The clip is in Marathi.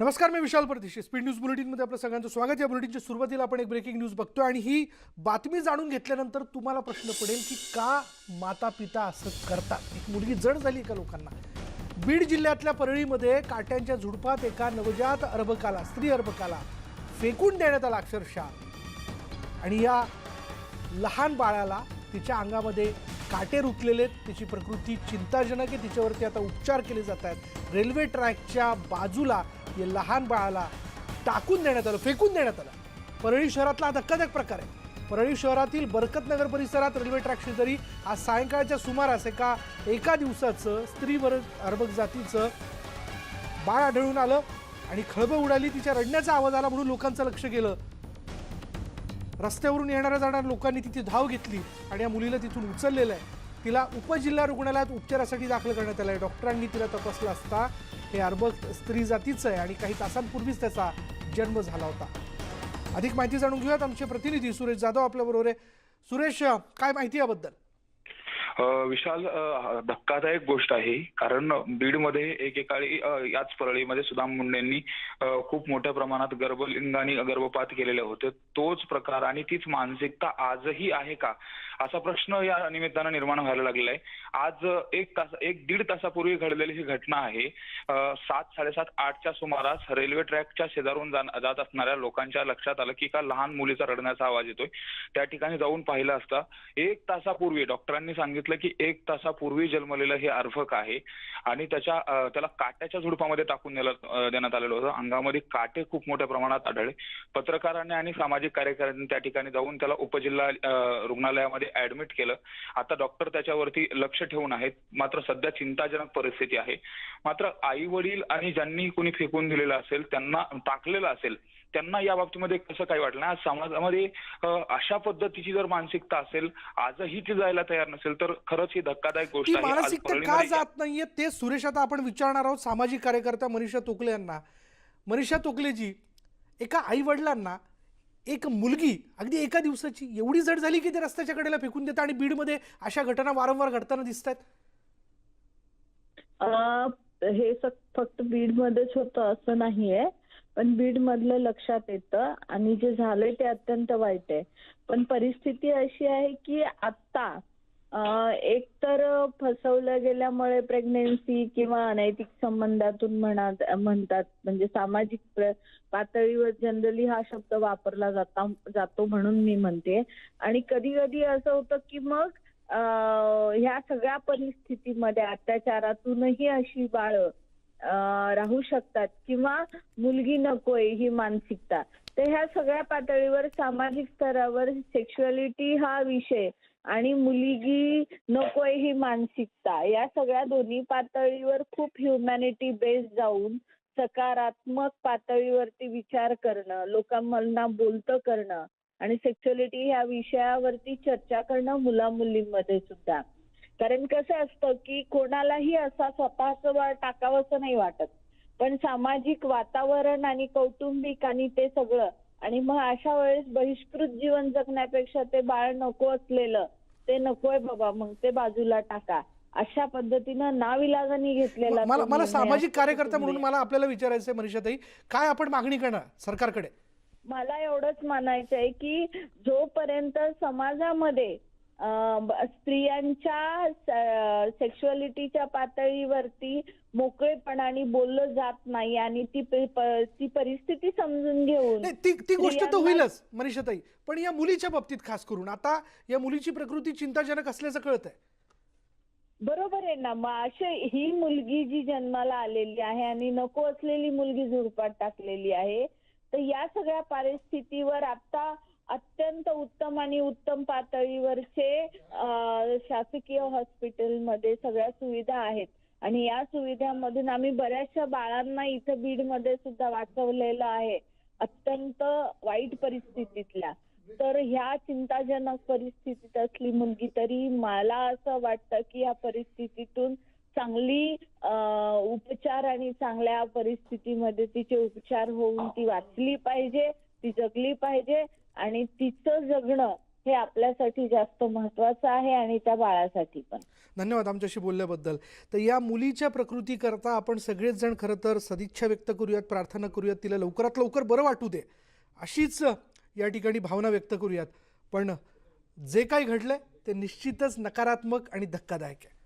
नमस्कार मी विशाल परदेशी. स्पीड न्यूज बुलेटिनमध्ये आपलं सगळ्यांचं स्वागत. या बुलेटिनच्या सुरुवातीला आपण एक ब्रेकिंग न्यूज बघतो आणि ही बातमी जाणून घेतल्यानंतर तुम्हाला प्रश्न पडेल की का माता पिता असं करतात? एक मुलगी जड झाली का लोकांना? बीड जिल्ह्यातल्या परळीमध्ये काट्यांच्या झुडपात एका नवजात अर्भकाला स्त्री अर्भकाला फेकून देण्यात आला अक्षरशः. आणि या लहान बाळाला तिच्या अंगामध्ये काटे रुतलेले आहेत. तिची प्रकृती चिंताजनक आहे. तिच्यावरती आता उपचार केले जात आहेत. रेल्वे ट्रॅकच्या बाजूला या लहान बाळाला टाकून देण्यात आलं फेकून देण्यात आलं. परळी शहरातला हा धक्कादायक प्रकार आहे. परळी शहरातील बरकतनगर परिसरात रेल्वे ट्रॅक शेजारी आज सायंकाळच्या सुमारास एका एका दिवसाचं स्त्रीवर अर्भक जातीचं बाळ आढळून आलं आणि खळबळ उडाली तिच्या रडण्याचा आवाज आला म्हणून लोकांचं लक्ष गेलं. रस्त्यावरून येणाऱ्या जाणाऱ्या लोकांनी तिथे धाव घेतली आणि या मुलीला तिथून उचललेलं आहे. तिला उपजिल्हा रुग्णालयात उपचारासाठी दाखल करण्यात आलं आहे डॉक्टरांनी तिला तपासलं असता हे अर्भक स्त्री जातीचं आहे आणि काही तासांपूर्वीच त्याचा जन्म झाला होता. अधिक माहिती जाणून घेऊयात आमचे प्रतिनिधी सुरेश जाधव आपल्याबरोबर आहे. सुरेश काय माहिती याबद्दल? विशाल धक्कादायक गोष्ट आहे. कारण बीडमध्ये एकेकाळी याच परळीमध्ये सुदाम मुंडेंनी खूप मोठ्या प्रमाणात गर्भलिंगाने गर्भपात केलेले होते. तोच प्रकार आणि तीच मानसिकता आजही आहे का? असा प्रश्न या निमित्तानं निर्माण व्हायला लागलेला आहे आज एक तास एक दीड तासापूर्वी घडलेली ही घटना आहे. सात साडेसात आठच्या सुमारास रेल्वे ट्रॅकच्या शेजारून जात असणाऱ्या लोकांच्या लक्षात आलं की का लहान मुलीचा रडण्याचा आवाज येतोय. त्या ठिकाणी जाऊन पाहिलं असता एक तासापूर्वी डॉक्टरांनी सांगितलं की एक तासापूर्वी जन्मलेलं हे अर्भक आहे. आणि त्याच्या त्याला काट्याच्या झुडपामध्ये टाकून देण्यात आलेलं होतं. अंगामध्ये काटे खूप मोठ्या प्रमाणात आढळले. पत्रकारांनी आणि सामाजिक कार्यकर्त्यांनी त्या ठिकाणी जाऊन त्याला उपजिल्हा रुग्णालयामध्ये ऍडमिट केलं. आता डॉक्टर त्याच्यावरती लक्ष ठेवून आहेत. मात्र सध्या चिंताजनक परिस्थिती आहे. मात्र आई वडील आणि ज्यांनी कुणी फेकून दिलेलं असेल त्यांना टाकलेलं असेल त्यांना या बाबतीमध्ये कसं काय वाटलं? आज समाजामध्ये अशा पद्धतीची जर मानसिकता असेल आजही ती जायला तयार नसेल तर खरंच ही धक्कादायक गोष्ट आहे. मानसिकता का जात नाहीये ते सुरेश आता आपण विचारणार आहोत सामाजिक कार्यकर्त्या मनीषा तोकले यांना. मनीषा तोकलेजी एका आई वडिलांना एक मुलगी अगदी एका दिवसाची एवढी जड झाली की ते रस्त्याच्या कडेला फेकून देतात आणि बीडमध्ये अशा घटना वारंवार घडताना दिसत आहेत अं, हे फक्त बीड मध्येच होतं असं नाहीये. पण बीड मधलं लक्षात येतं. आणि जे झालंय ते अत्यंत वाईट आहे. पण परिस्थिती अशी आहे की आता एक तर फसवलं गेल्यामुळे प्रेग्नेन्सी किंवा अनैतिक संबंधातून म्हणा म्हणतात म्हणजे सामाजिक पातळीवर जनरली हा शब्द वापरला जाता जातो म्हणून मी म्हणते. आणि कधी कधी असं होतं की मग ह्या सगळ्या परिस्थितीमध्ये अत्याचारातूनही अशी बाळ राहू शकतात किंवा मुलगी नकोय ही मानसिकता. तर ह्या सगळ्या पातळीवर सामाजिक स्तरावर सेक्शुअलिटी हा विषय आणि मुलगी नकोय ही मानसिकता या सगळ्या दोन्ही पातळीवर खूप ह्युमॅनिटी बेस्ड जाऊन सकारात्मक पातळीवरती विचार करणं लोकांना बोलतं करणं आणि सेक्शुअलिटी ह्या विषयावरती चर्चा करणं मुला मुलींमध्ये सुद्धा. कारण कसं असतं की कोणालाही असा स्वतःचं बाळ टाकावंसं नाही वाटत पण सामाजिक वातावरण आणि कौटुंबिक आणि ते सगळं आणि मग अशा वेळेस बहिष्कृत जीवन जगण्यापेक्षा ते बाळ नको असलेलं ते नकोय बाबा मग ते बाजूला टाका अशा पद्धतीनं नाविलाजाने घेतलेला मला सामाजिक कार्यकर्ता म्हणून. मला आपल्याला विचारायचं आहे मनीषाताई काय आपण मागणी करणार सरकारकडे मला एवढंच म्हणायचं आहे की जोपर्यंत समाजामध्ये स्त्रियांच्या सेक्शुअलिटीच्या पातळीवरती मोकळेपणाने बोललं जात नाही आणि ती ती परिस्थिती समजून घेऊन ती ती गोष्ट तर होईलच मनीषाताई. पण या मुलीच्या बाबतीत खास करून आता या मुलीची प्रकृती चिंताजनक असल्याचं कळत आहे बरोबर आहे ना. मग अशी ही मुलगी जी जन्माला आलेली आहे आणि नको असलेली मुलगी झुडपात टाकलेली आहे तर या सगळ्या परिस्थितीवर आता अत्यंत उत्तम आणि उत्तम पातळीवरचे शासकीय हॉस्पिटलमध्ये सगळ्या सुविधा आहेत. आणि या सुविधांमधून आम्ही बऱ्याचशा बाळांना इथं बीडमध्ये सुद्धा वाचवलेलं आहे. अत्यंत वाईट परिस्थितीतल्या. तर ह्या चिंताजनक परिस्थितीत असली मुलगी तरी मला असं वाटतं की या परिस्थितीतून चांगली उपचार आणि चांगल्या परिस्थितीमध्ये तिचे उपचार होऊन ती वाचली पाहिजे ती जगली पाहिजे. आणि तिचं जगणं हे आपल्यासाठी जास्त महत्वाचं आहे आणि त्या बाळासाठी पण. धन्यवाद आमच्याशी बोलल्याबद्दल. तर या मुलीच्या प्रकृतीकरता आपण सगळेच जण खरं तर सदिच्छा व्यक्त करूयात प्रार्थना करूयात तिला लवकरात लवकर बरं वाटू दे अशीच या ठिकाणी भावना व्यक्त करूयात. पण जे काही घडलंय ते निश्चितच नकारात्मक आणि धक्कादायक आहे.